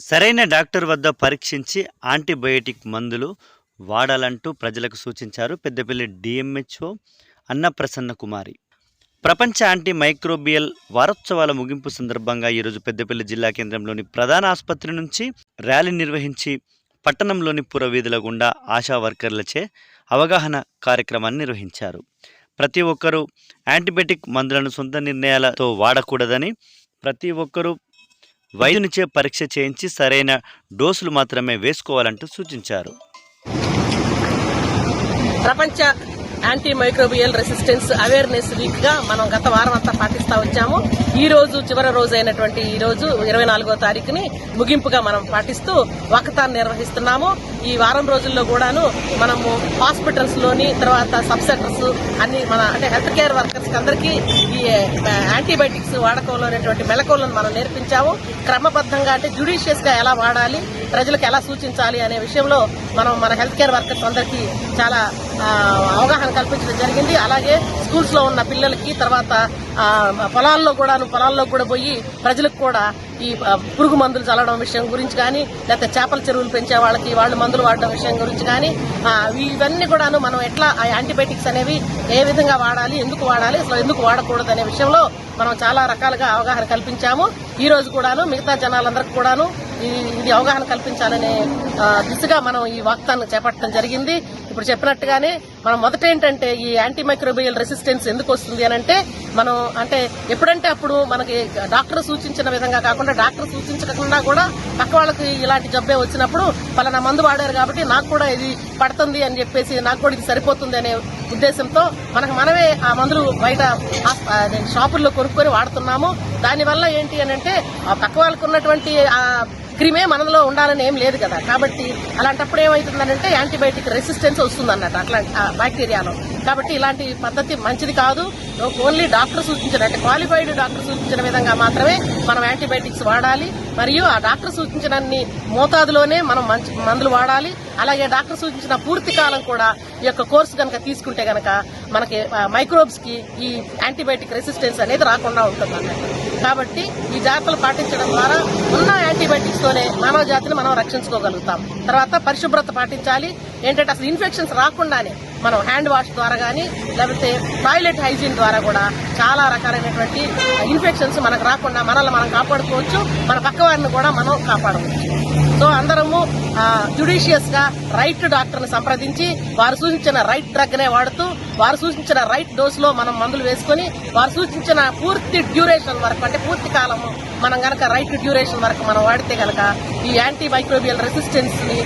సరైన డాక్టర్ వద్ద పరీక్షించి యాంటీబయోటిక్ మందులు వాడాలంటూ ప్రజలకు సూచించారు పెద్దపల్లి డిఎంహెచ్ఓ అన్నప్రసన్న కుమారి. ప్రపంచ యాంటీ మైక్రోబియల్ వారోత్సవాల ముగింపు సందర్భంగా ఈరోజు పెద్దపల్లి జిల్లా కేంద్రంలోని ప్రధాన ఆసుపత్రి నుంచి ర్యాలీ నిర్వహించి పట్టణంలోని పురవీధుల గుండా ఆశా వర్కర్లచే అవగాహన కార్యక్రమాన్ని నిర్వహించారు. ప్రతి ఒక్కరూ యాంటీబయాటిక్ మందులను సొంత నిర్ణయాలతో వాడకూడదని ప్రతి ఒక్కరూ వైద్యునిచే పరీక్ష చేయించి సరైన డోసులు మాత్రమే వేసుకోవాలంటూ సూచించారు. ప్రపంచ యాంటీ మైక్రోబియల్ రెసిస్టెన్స్ అవేర్నెస్ వీక్గా మనం గత వారం అంతా పాటిస్తా వచ్చాము. ఈ రోజు చివరి రోజు అయినటువంటి ఈ రోజు ఇరవై నాలుగో తారీఖుని ముగింపుగా మనం పాటిస్తూ వకతాన్ నిర్వహిస్తున్నాము. ఈ వారం రోజుల్లో కూడాను మనము హాస్పిటల్స్లోని తర్వాత సబ్ సెంటర్స్ అన్ని మన అంటే హెల్త్ కేర్ వర్కర్స్ అందరికీ ఈ యాంటీబయాటిక్స్ వాడకంలో ఉన్నటువంటి మెలకువలను మనం నేర్పించాము. క్రమబద్ధంగా అంటే జుడిషియస్గా ఎలా వాడాలి ప్రజలకు ఎలా సూచించాలి అనే విషయంలో మనం మన హెల్త్ కేర్ వర్కర్స్ అందరికీ చాలా అవగాహన కల్పించడం జరిగింది. అలాగే స్కూల్స్లో ఉన్న పిల్లలకి తర్వాత పొలాల్లో కూడా పొలాల్లో కూడా పోయి ప్రజలకు కూడా ఈ పురుగు మందులు చల్లడం విషయం గురించి కానీ లేకపోతే చేపల చెరువులు పెంచే వాళ్ళకి వాళ్ళు మందులు వాడడం విషయం గురించి కానీ ఇవన్నీ కూడాను మనం ఎట్లా ఆ యాంటీబయాటిక్స్ అనేవి ఏ విధంగా వాడాలి ఎందుకు వాడాలి అసలు ఎందుకు వాడకూడదు అనే విషయంలో మనం చాలా రకాలుగా అవగాహన కల్పించాము. ఈ రోజు కూడాను మిగతా జనాలందరికీ కూడాను ఇది ఇది అవగాహన కల్పించాలనే దిశగా మనం ఈ వాక్తాన్ని చేపట్టడం జరిగింది. ఇప్పుడు చెప్పినట్టుగానే మనం మొదట ఏంటంటే ఈ యాంటీ మైక్రోబియల్ రెసిస్టెన్స్ ఎందుకు వస్తుంది అని అంటే మనం అంటే ఎప్పుడంటే అప్పుడు మనకి డాక్టర్ సూచించిన విధంగా కాకుండా డాక్టర్ సూచించకుండా కూడా పక్క వాళ్ళకి ఇలాంటి జబ్బే వచ్చినప్పుడు పలానా మందు వాడారు కాబట్టి నాకు కూడా ఇది పడుతుంది అని చెప్పేసి నాకు కూడా ఇది సరిపోతుంది అనే ఉద్దేశంతో మనకు మనమే ఆ మందులు బయట షాపుల్లో కొనుక్కొని వాడుతున్నాము. దానివల్ల ఏంటి అని అంటే ఆ పక్క వాళ్ళకు ఉన్నటువంటి క్రిమే మనలో ఉండాలని ఏం లేదు కదా. కాబట్టి అలాంటప్పుడు ఏమవుతుందంటే యాంటీబయాటిక్ రెసిస్టెన్స్ వస్తుంది అన్నట్టు అట్లాంటి బ్యాక్టీరియాలో. కాబట్టి ఇలాంటి పద్ధతి మంచిది కాదు. ఓన్లీ డాక్టర్ సూచించిన అంటే క్వాలిఫైడ్ డాక్టర్ సూచించిన విధంగా మాత్రమే మనం యాంటీబయాటిక్స్ వాడాలి. మరియు ఆ డాక్టర్ సూచించినన్ని మోతాదులోనే మనం మంచి మందులు వాడాలి. అలాగే డాక్టర్ సూచించిన పూర్తి కాలం కూడా ఈ యొక్క కోర్సు కనుక తీసుకుంటే కనుక మనకి మైక్రోబ్స్కి ఈ యాంటీబయాటిక్ రెసిస్టెన్స్ అనేది రాకుండా ఉంటుంది అన్నట్టు కాబట్టి ఈ జాగ్రత్తలు పాటించడం ద్వారా ఉన్న యాంటీబయాటిక్స్ తోనే మానవ జాతిని మనం రక్షించుకోగలుగుతాం. తర్వాత పరిశుభ్రత పాటించాలి. ఏంటంటే అసలు ఇన్ఫెక్షన్స్ రాకుండానే మనం హ్యాండ్ వాష్ ద్వారా కానీ లేకపోతే టాయిలెట్ హైజీన్ ద్వారా కూడా చాలా రకాలైనటువంటి ఇన్ఫెక్షన్స్ మనకు రాకుండా మనల్ని మనం కాపాడుకోవచ్చు. మన పక్క వారిని కూడా మనం కాపాడవచ్చు. సో అందరము జుడిషియస్గా రైట్ డాక్టర్ని సంప్రదించి వారు సూచించిన రైట్ డ్రగ్ నే వాడుతూ వారు సూచించిన రైట్ డోస్లో మనం మందులు వేసుకొని వారు సూచించిన పూర్తి డ్యూరేషన్ వరకు అంటే పూర్తి కాలము మనం గనక రైట్ డ్యూరేషన్ వరకు మనం వాడితే గనక ఈ యాంటీ మైక్రోబియల్ రెసిస్టెన్స్ని